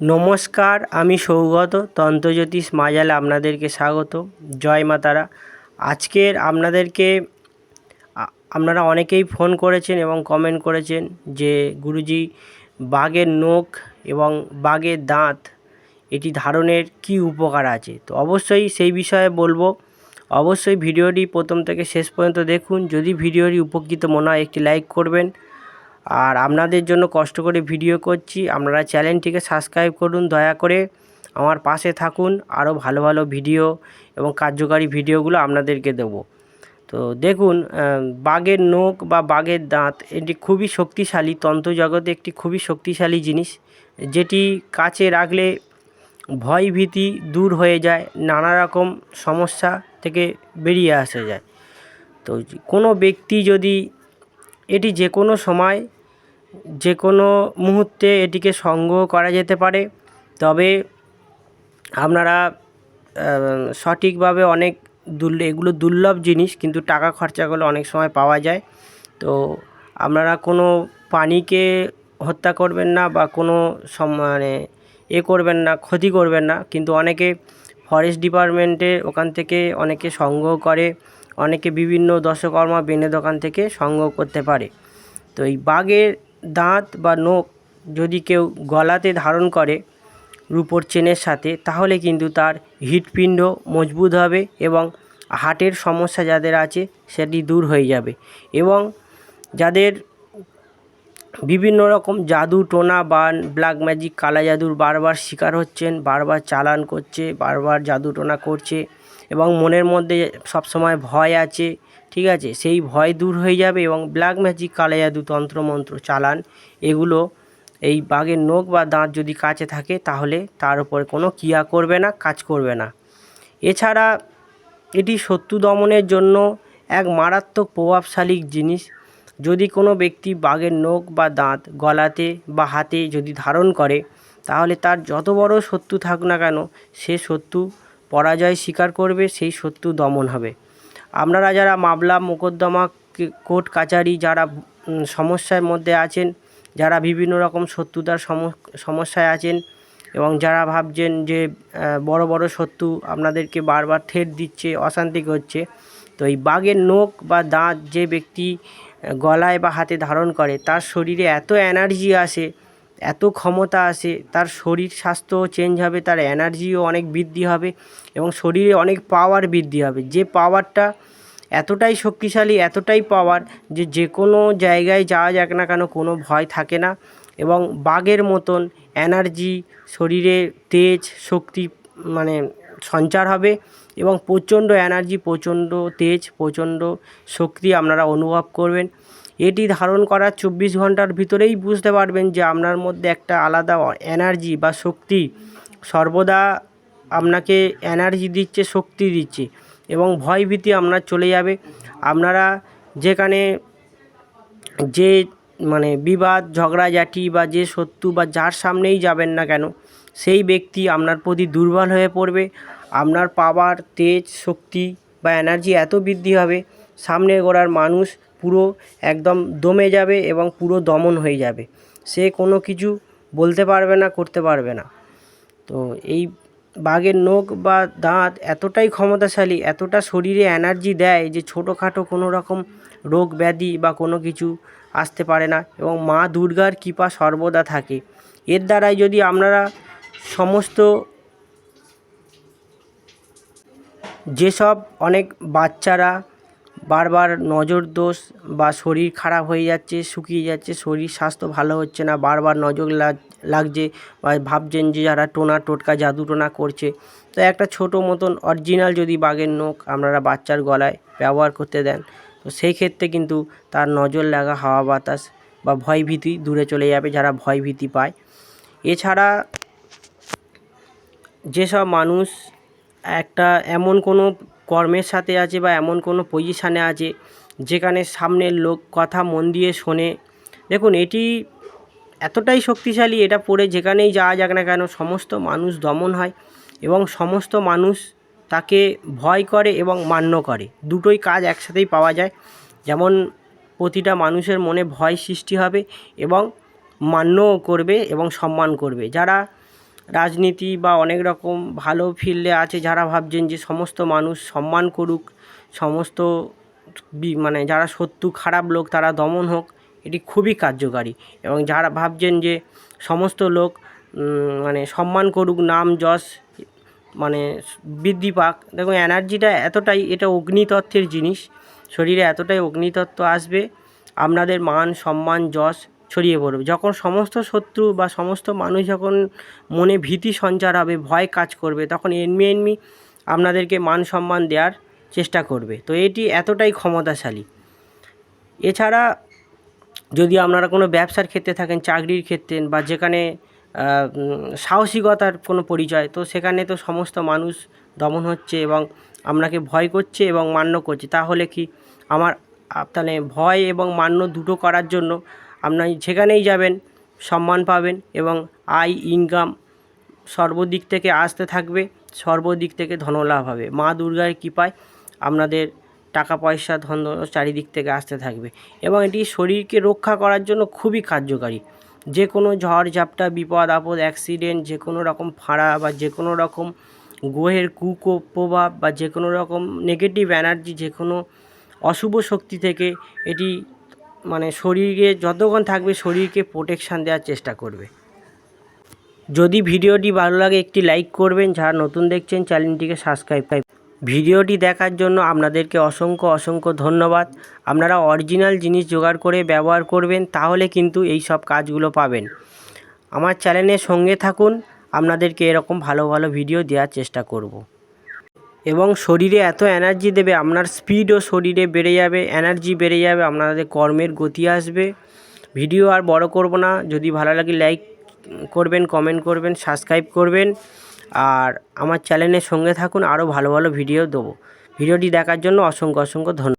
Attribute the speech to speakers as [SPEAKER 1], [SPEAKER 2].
[SPEAKER 1] নমস্কার, আমি সৌগত তন্ত্রজ্যোতিষ মাজালে আপনাদেরকে স্বাগত। জয় মা তারা। আজকের আপনাদেরকে আপনারা অনেকেই ফোন করেছেন এবং কমেন্ট করেছেন যে গুরুজি, বাঘের নখ এবং বাঘের দাঁত, এটি ধারণের কি উপকার আছে? তো অবশ্যই সেই বিষয়ে বলব। অবশ্যই ভিডিওটি প্রথম থেকে শেষ পর্যন্ত দেখুন। যদি ভিডিওটি উপকৃত মনে হয়, একটি লাইক করবেন। আর আপনাদের জন্য কষ্ট করে ভিডিও করছি, আপনারা চ্যানেলটিকে সাবস্ক্রাইব করুন, দয়া করে আমার পাশে থাকুন, আরও ভালো ভালো ভিডিও এবং কার্যকারী ভিডিওগুলো আপনাদেরকে দেবো। তো দেখুন বাঘের নখ বা বাঘের দাঁত, এটি খুবই শক্তিশালী, তন্ত্র জগতে একটি খুবই শক্তিশালী জিনিস, যেটি কাছে রাখলে ভয় ভীতি দূর হয়ে যায়, নানা রকম সমস্যা থেকে বেরিয়ে আসা যায়। তো কোনো ব্যক্তি যদি এটি যে কোনো সময় যে কোনো মুহূর্তে এটিকে সংগ্রহ করা যেতে পারে, তবে আপনারা সঠিকভাবে অনেক দুর্ল এগুলো দুর্লভ জিনিস, কিন্তু টাকা খরচা করলে অনেক সময় পাওয়া যায়। তো আপনারা কোনো প্রাণীকে হত্যা করবেন না বা কোনো মানে এ করবেন না, ক্ষতি করবেন না, কিন্তু অনেকে ফরেস্ট ডিপার্টমেন্টে ওখান থেকে অনেকে সংগ্রহ করে, অনেকে বিভিন্ন দশকর্মা বেনে দোকান থেকে সংগ্রহ করতে পারে। তো এই বাঘের দাঁত বা নখ যদি কেউ গলাতে ধারণ করে রূপোর চেনের সাথে, তাহলে কিন্তু তার হৃৎপিণ্ড মজবুত হবে এবং হার্টের সমস্যা যাদের আছে সেটি দূর হয়ে যাবে। এবং যাদের বিভিন্ন রকম জাদু টোনা, বান, ব্ল্যাক ম্যাজিক, কালা জাদুর বারবার শিকার হচ্ছেন, বারবার চালান করছে, বারবার জাদু টোনা করছে এবং মনের মধ্যে সবসময় ভয় আছে ঠিক আছে? সেই ভয় দূর হয়ে যাবে এবং ব্ল্যাক ম্যাজিক কালা জাদু, তন্ত্রমন্ত্র, চালান, এগুলো এই বাঘের নখ বা দাঁত যদি কাছে থাকে তাহলে তার উপরে কোনো ক্রিয়া করবে না, কাজ করবে না। এছাড়া এটি শত্রু দমনের জন্য এক মারাত্মক প্রভাবশালী জিনিস। যদি কোনো ব্যক্তি বাঘের নখ বা দাঁত গলাতে বা হাতে যদি ধারণ করে, তাহলে তার যত বড় শত্রু থাক না কেন, সে শত্রু পরাজয় স্বীকার করবে, সেই শত্রু দমন হবে। আপনারা যারা মামলা, মোকদ্দমা কোর্ট, কাচারি যারা সমস্যার মধ্যে আছেন, যারা বিভিন্ন রকম শত্রুতার সম- সমস্যায় আছেন এবং যারা ভাবছেন যে বড় বড় শত্রু আপনাদেরকে বারবার ঠেট দিচ্ছে, অশান্তি করছে, তো এই বাঘের নখ বা দাঁত যে ব্যক্তি গলায় বা হাতে ধারণ করে, তার শরীরে এত এনার্জি আসে এত ক্ষমতা আসে, তার শরীর স্বাস্থ্য চেঞ্জ হবে, তার এনার্জিও অনেক বৃদ্ধি হবে এবং শরীরে অনেক পাওয়ার বৃদ্ধি হবে। যে পাওয়ারটা এতটাই শক্তিশালী, এতটাই পাওয়ার যে যে কোনো জায়গায় যাওয়া যাক না কেন কোনো ভয় থাকে না এবং বাঘের মতন এনার্জি শরীরে তেজ, শক্তি মানে সঞ্চার হবে এবং প্রচণ্ড এনার্জি প্রচণ্ড তেজ, প্রচণ্ড শক্তি আপনারা অনুভব করবেন। এটি ধারণ করার চব্বিশ ঘণ্টার ভিতরেই বুঝতে পারবেন যে আপনার মধ্যে একটা আলাদা এনার্জি বা শক্তি সর্বদা আপনাকে এনার্জি দিচ্ছে, শক্তি দিচ্ছে এবং ভয়ভীতি আপনার চলে যাবে। আপনারা যেখানে যে মানে বিবাদ, ঝগড়াঝাটি বা যে শত্রু বা যার সামনেই যাবেন না কেন, সেই ব্যক্তি আপনার প্রতি দুর্বল হয়ে পড়বে। আপনার পাওয়ার, তেজ, শক্তি বা এনার্জি এত বৃদ্ধি হবে, সামনে গোড়ার মানুষ পুরো একদম দমে যাবে এবং পুরো দমন হয়ে যাবে। সে কোনো কিছু বলতে পারবে না, করতে পারবে না। তো এই বাঘের নখ বা দাঁত এতটাই ক্ষমতাশালী, এতটা শরীরে এনার্জি দেয় যে ছোটোখাটো কোনো রকম রোগ ব্যাধি বা কোনো কিছু আসতে পারে না এবং মা দুর্গার কৃপা সর্বদা থাকে। এর দ্বারাই যদি আপনারা সমস্ত যেসব অনেক বাচ্চারা বারবার নজর দোষ বা শরীর খারাপ হয়ে যাচ্ছে, শুকিয়ে যাচ্ছে, শরীর স্বাস্থ্য ভালো হচ্ছে না, বারবার নজর লাগ- লাগছে বা ভাবছেন যে যারা টোনা টোটকা, জাদু টোনা করছে। তো একটা ছোটো মতন অরিজিনাল যদি বাঘের নখ আপনারা বাচ্চার গলায় ব্যবহার করতে দেন, তো সেই ক্ষেত্রে কিন্তু তার নজর লাগা হাওয়া বাতাস বা ভয়ভীতি দূরে চলে যাবে, যারা ভয়ভীতি পায়। এছাড়া যেসব মানুষ একটা এমন কোনো কর্মের সাথে আছে বা এমন কোনো পজিশানে আছে, যেখানে সামনের লোক কথা মন দিয়ে শোনে। দেখুন, এটি এতটাই শক্তিশালী, এটা পড়ে যেখানেই যাওয়া যাক না কেন, সমস্ত মানুষ দমন হয় এবং সমস্ত মানুষ তাকে ভয় করে এবং মান্য করে। দুটোই কাজ একসাথেই পাওয়া যায়। যেমন, প্রতিটা মানুষের মনে ভয় সৃষ্টি হবে এবং মান্যও করবে এবং সম্মান করবে। যারা রাজনীতি বা অনেক রকম ভালো ফিল্ডে আছে যারা ভাবছেন যে সমস্ত মানুষ সম্মান করুক, সমস্ত মানে যারা শত্রু, খারাপ লোক তারা দমন হোক, এটি খুবই কার্যকারী। এবং যারা ভাবছেন যে সমস্ত লোক মানে সম্মান করুক, নাম, যশ মানে বৃদ্ধি পাক, দেখুন এনার্জিটা এতটাই, এটা অগ্নিতত্ত্বের জিনিস, শরীরে এতটাই অগ্নিতত্ত্ব আসবে আপনাদের মান, সম্মান, যশ ছড়িয়ে পড়বে। যখন সমস্ত শত্রু বা সমস্ত মানুষ যখন মনে ভীতি সঞ্চার হবে, ভয় কাজ করবে, তখন এনমি এনমি আপনাদেরকে মান সম্মান দেওয়ার চেষ্টা করবে। তো এটি এতটাই ক্ষমতাশালী। এছাড়া যদি আপনারা কোনো ব্যবসার ক্ষেত্রে থাকেন, চাকরির ক্ষেত্রে বা যেখানে সাহসিকতার কোনো পরিচয়, তো সেখানে তো সমস্ত মানুষ দমন হচ্ছে এবং আপনাকে ভয় করছে এবং মান্য করছে। তাহলে কি আমার তাহলে ভয় এবং মান্য দুটো করার জন্য আপনার যেখানেই যাবেন, সম্মান পাবেন এবং আয় ইনকাম সর্বদিক থেকে আসতে থাকবে, সর্বদিক থেকে ধনলাভ হবে। মা দুর্গার কৃপায় আপনাদের টাকা পয়সা, ধন চারিদিক থেকে আসতে থাকবে এবং এটি শরীরকে রক্ষা করার জন্য খুবই কার্যকারী। যে কোনো ঝড় ঝাপটা বিপদ, আপদ অ্যাক্সিডেন্ট যে কোনো রকম ফাঁড়া বা যে কোনো রকম গ্রহের কুপ্রভাব বা যে কোনো রকম নেগেটিভ এনার্জি যে কোনো অশুভ শক্তি থেকে এটি মানে শরীরে যতক্ষণ থাকবে শরীরকে প্রোটেকশান দেওয়ার চেষ্টা করবে। যদি ভিডিওটি ভালো লাগে একটি লাইক করবেন, যারা নতুন দেখছেন চ্যানেলটিকে সাবস্ক্রাইব ভিডিওটি দেখার জন্য আপনাদেরকে অসংখ্য অসংখ্য ধন্যবাদ। আপনারা অরিজিনাল জিনিস জোগাড় করে ব্যবহার করবেন, তাহলে কিন্তু এই সব কাজগুলো পাবেন। আমার চ্যানেলের সঙ্গে থাকুন, আপনাদেরকে এরকম ভালো ভালো ভিডিও দেওয়ার চেষ্টা করব। এবং শরীরে এত এনার্জি দেবে, আপনার স্পিডও শরীরে বেড়ে যাবে, এনার্জি বেড়ে যাবে, আপনাদের কর্মের গতি আসবে। ভিডিও আর বড় করব না, যদি ভালো লাগে লাইক করবেন, কমেন্ট করবেন, সাবস্ক্রাইব করবেন, আর আমার চ্যানেলের সঙ্গে থাকুন, আরও ভালো ভালো ভিডিও দেবো। ভিডিওটি দেখার জন্য অসংখ্য অসংখ্য ধন্যবাদ।